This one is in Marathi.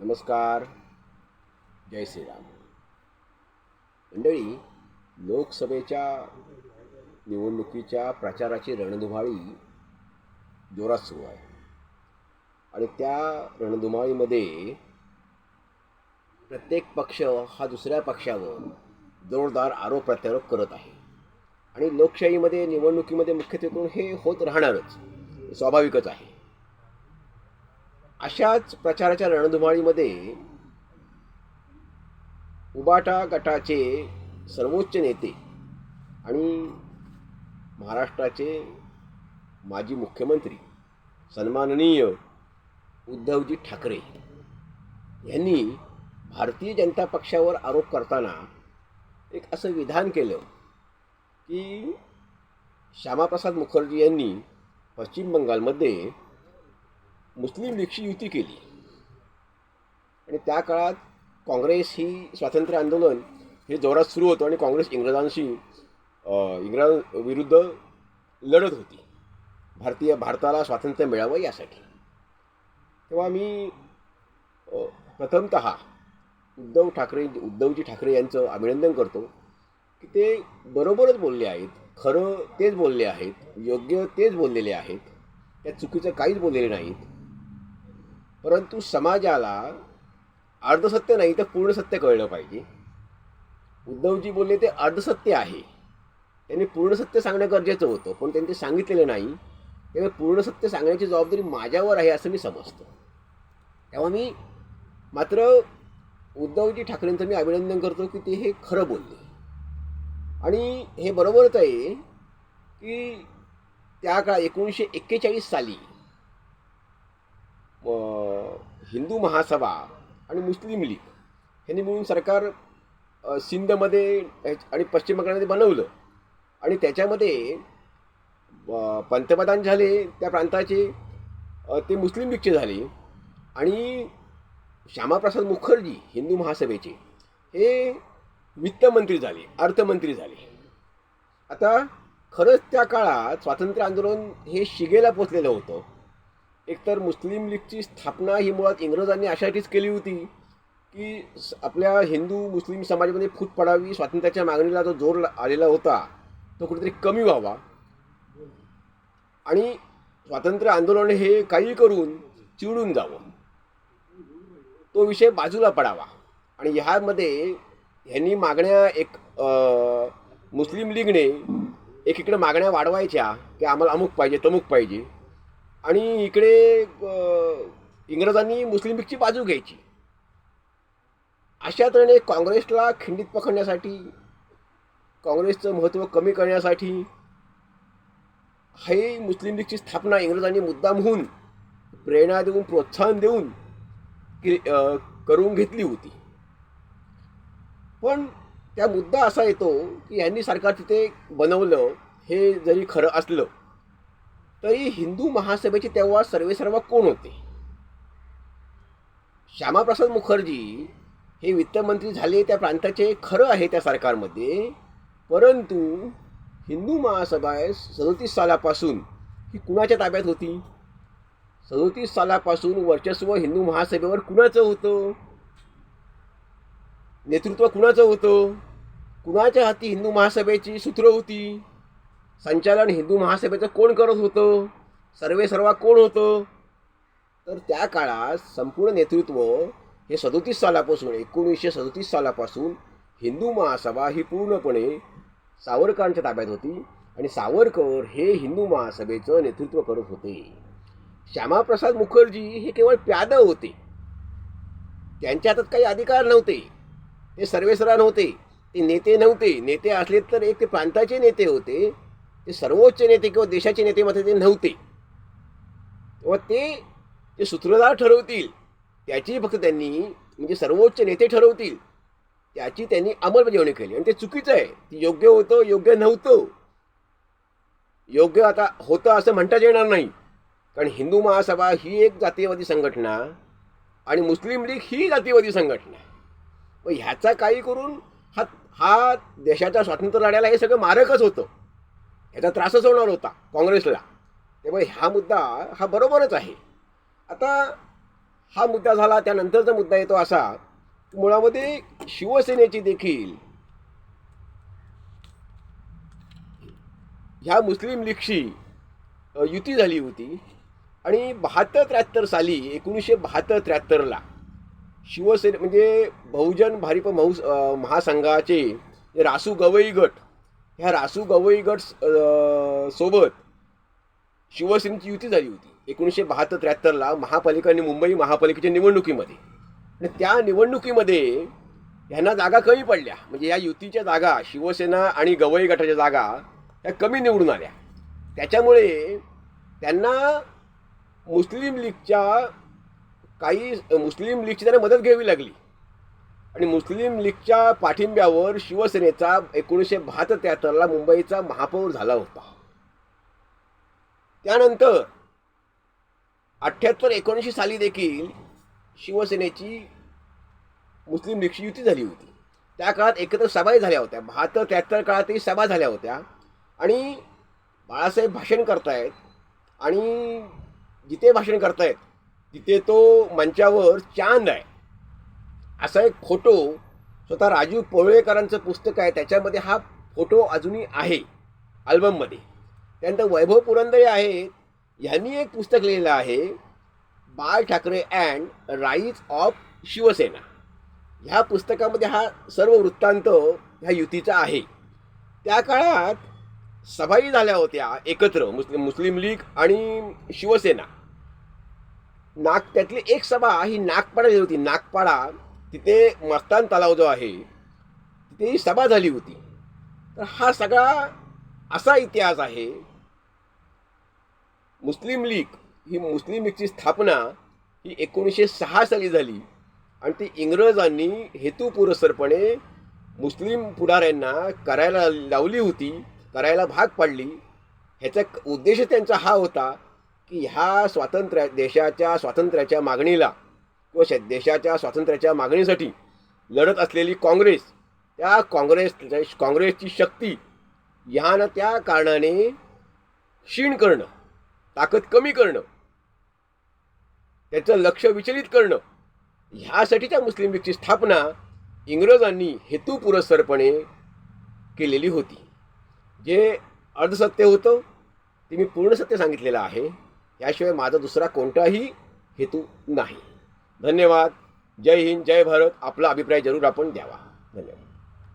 नमस्कार. जय श्रीराम. मंडळी लोकसभेच्या निवडणुकीच्या प्रचाराची रणधुमाळी जोरात सुरू आहे. आणि त्या रणधुमाळीमध्ये प्रत्येक पक्ष हा दुसऱ्या पक्षावर जोरदार आरोप प्रत्यारोप करत आहे. आणि लोकशाहीमध्ये निवडणुकीमध्ये मुख्यत्वे हे होत राहणारच. स्वाभाविकच आहे. अशाच प्रचाराच्या रणधुमाळीमध्ये उबाटा गटाचे सर्वोच्च नेते आणि महाराष्ट्राचे माजी मुख्यमंत्री सन्माननीय उद्धवजी ठाकरे यांनी भारतीय जनता पक्षावर आरोप करताना एक असं विधान केलं की श्यामाप्रसाद मुखर्जी यांनी पश्चिम बंगालमध्ये मुस्लिम लीगशी युती केली. आणि त्या काळात काँग्रेस ही स्वातंत्र्य आंदोलन हे जोरात सुरू होतं आणि काँग्रेस इंग्रजांशी इंग्रजांविरुद्ध लढत होती. भारतीय भारताला स्वातंत्र्य मिळावं यासाठी. तेव्हा मी प्रथमतः प्रथमत उद्धव ठाकरे उद्धवजी ठाकरे यांचं अभिनंदन करतो की ते बरोबरच बोलले आहेत खरं तेच बोलले आहेत योग्य तेच बोललेले आहेत त्या चुकीचं काहीच बोललेले नाहीत. परंतु समाजाला अर्धसत्य नाही तर पूर्ण सत्य कळलं पाहिजे. उद्धवजी बोलले ते अर्धसत्य आहे. त्यांनी पूर्ण सत्य सांगणं गरजेचं होतं पण त्यांनी ते सांगितलेलं नाही. त्यामुळे पूर्ण सत्य सांगण्याची जबाबदारी माझ्यावर आहे असं मी समजतो. तेव्हा मी मात्र उद्धवजी ठाकरेंचं मी अभिनंदन करतो की ते हे खरं बोलले. आणि हे बरोबरच आहे की त्या काळ एकोणीसशे एक्केचाळीस साली हिंदू महासभा आणि मुस्लिम लीग ह्यांनी मिळून सरकार सिंधमध्ये आणि पश्चिम बंगालमध्ये बनवलं. आणि त्याच्यामध्ये पंतप्रधान झाले त्या प्रांताचे ते मुस्लिम लीगचे झाले. आणि श्यामाप्रसाद मुखर्जी हिंदू महासभेचे हे वित्तमंत्री झाले अर्थमंत्री झाले. आता खरंच त्या काळात स्वातंत्र्य आंदोलन हे शिगेला पोचलेलं होतं. एकतर मुस्लिम लीगची स्थापना ही मुळात इंग्रजांनी अशासाठीच केली होती की आपल्या हिंदू मुस्लिम समाजामध्ये फूट पडावी स्वातंत्र्याच्या मागणीला जो जोर आलेला होता तो कुठेतरी कमी व्हावा. आणि स्वातंत्र्य आंदोलन हे काही करून चिडून जावं. तो विषय बाजूला पडावा. आणि ह्यामध्ये ह्यांनी मागण्या एक आ, मुस्लिम लीगने एकीकडे मागण्या वाढवायच्या की आम्हाला अमुक पाहिजे तमुक पाहिजे. आणि इकडे इंग्रजांनी मुस्लिम लीगची बाजू घ्यायची. अशा तऱ्हेने काँग्रेसला खिंडीत पकडण्यासाठी काँग्रेसचं महत्त्व कमी करण्यासाठी हे मुस्लिम लीगची स्थापना इंग्रजांनी मुद्दाम होऊन प्रेरणा देऊन प्रोत्साहन देऊन करून घेतली होती. पण त्या मुद्दा असा येतो की यांनी सरकार तिथे बनवलं हे जरी खरं असलं तरी हिंदू महासभेचे तेव्हा सर्वेसर्वा कोण होते? श्यामाप्रसाद मुखर्जी हे वित्तमंत्री झाले त्या प्रांताचे खरं आहे त्या सरकारमध्ये परंतु हिंदू महासभा सदोतीस सालापासून. ही कुणाच्या ताब्यात होती? सदोतीस सालापासून वर्चस्व हिंदू महासभेवर कुणाचं होतं? नेतृत्व कुणाचं होतं? कुणाच्या हाती हिंदू महासभेची सूत्र होती? संचालन हिंदू महासभेचं कोण करत होतं? सर्वे सर्वा कोण होतं? तर त्या काळात संपूर्ण नेतृत्व हे सदोतीस सालापासून एकोणीसशे सदोतीस सालापासून हिंदू महासभा ही पूर्णपणे सावरकरांच्या ताब्यात होती आणि सावरकर हे हिंदू महासभेचं नेतृत्व करत होते. श्यामाप्रसाद मुखर्जी हे केवळ प्याद होते. त्यांच्या हातात काही अधिकार नव्हते. ते सर्वेसरा नव्हते. ते नेते नव्हते. नेते असले तर एक ते प्रांताचे नेते होते. ते सर्वोच्च नेते किंवा देशाचे नेते मात्र ते नव्हते. तेव्हा ते जे सूत्रधार ठरवतील त्याची फक्त त्यांनी म्हणजे सर्वोच्च नेते ठरवतील त्याची त्यांनी अंमलबजावणी केली. आणि ते चुकीचं आहे. ती योग्य होतं योग्य नव्हतं. योग्य आता होतं असं म्हणताच येणार नाही. कारण हिंदू महासभा ही एक जातीयवादी संघटना आणि मुस्लिम लीग ही जातीयवादी संघटना मग ह्याचा काही करून हा हा देशाच्या स्वातंत्र्य लढ्याला हे सगळं मारकच होतं. ह्याचा त्रासच होणार होता काँग्रेसला. त्यामुळे हा मुद्दा हा बरोबरच आहे. आता हा मुद्दा झाला त्यानंतरचा मुद्दा येतो असा की मुळामध्ये शिवसेनेची देखील ह्या मुस्लिम लीगशी युती झाली होती आणि बहात्तर त्र्याहत्तर साली एकोणीसशे बहात्तर त्र्याहत्तरला शिवसेने म्हणजे बहुजन भारिप महू महासंघाचे रासू गवई गट ह्या रासू गवई गट सोबत शिवसेनेची युती झाली होती. एकोणीसशे बहात्तर त्र्याहत्तरला महापालिका आणि मुंबई महापालिकेच्या निवडणुकीमध्ये. आणि त्या निवडणुकीमध्ये ह्यांना जागा कमी पडल्या. म्हणजे या युतीच्या जागा शिवसेना आणि गवई गटाच्या जागा ह्या कमी निवडून आल्या. त्याच्यामुळे त्यांना मुस्लिम लीगच्या काही मुस्लिम लीगची त्यांना मदत घ्यावी लागली. आणि मुस्लिम लीगच्या पाठिंब्यावर शिवसेनेचा एकोणीसशे बहात्तर त्र्याहत्तरला मुंबईचा महापौर झाला होता. त्यानंतर अठ्ठ्याहत्तर एकोणीसशे साली देखील शिवसेनेची मुस्लिम लीगची युती झाली होती. त्या काळात एकत्र सभाही झाल्या होत्या. बहात्तर त्र्याहत्तर काळातही सभा झाल्या होत्या. आणि बाळासाहेब भाषण करतायत आणि जिथे भाषण करतायत तिथे तो मंचावर चांद आहे. असा एक फोटो स्वतः राजीव पोळेकरांचं पुस्तक आहे. त्याच्यामध्ये हा फोटो अजूनही आहे अल्बममध्ये. त्यानंतर वैभव पुरंदरे आहेत ह्यांनी एक पुस्तक लिहिलं आहे Bal Thackeray and rise of Shiv Sena. ह्या पुस्तकामध्ये हा सर्व वृत्तांत ह्या युतीचा आहे. त्या काळात सभाही झाल्या होत्या एकत्र मुस्लिम मुस्लिम लीग आणि शिवसेना. नाग त्यातली एक सभा ही नागपाडा होती. नागपाडा तिथे मस्तान तलाव जो आहे तिथे ही सभा झाली होती. तर हा सगळा असा इतिहास आहे मुस्लिम लीग ही मुस्लिम लीगची स्थापना ही एकोणीसशे सहा साली झाली. आणि ती इंग्रजांनी हेतुपुरस्सरपणे मुस्लिम पुढाऱ्यांना करायला लावली होती करायला भाग पाडली. ह्याचा उद्देश त्यांचा हा होता की ह्या स्वातंत्र्या देशाच्या स्वातंत्र्याच्या मागणीला व देशाच्या स्वातंत्र्याच्या मागणीसाठी लढत असलेली काँग्रेस त्या काँग्रेस काँग्रेसची शक्ती ह्यानं त्या कारणाने क्षीण करणं ताकद कमी करणं त्याचं लक्ष विचलित करणं ह्यासाठीच्या मुस्लिम लीगची स्थापना इंग्रजांनी हेतुपुरस्सरपणे केलेली होती. जे अर्धसत्य होतं ते मी पूर्ण सत्य सांगितलेलं आहे. याशिवाय माझा दुसरा कोणताही हेतू नाही. धन्यवाद. जय हिंद जय भारत. आपला अभिप्राय जरूर आपण द्यावा. धन्यवाद.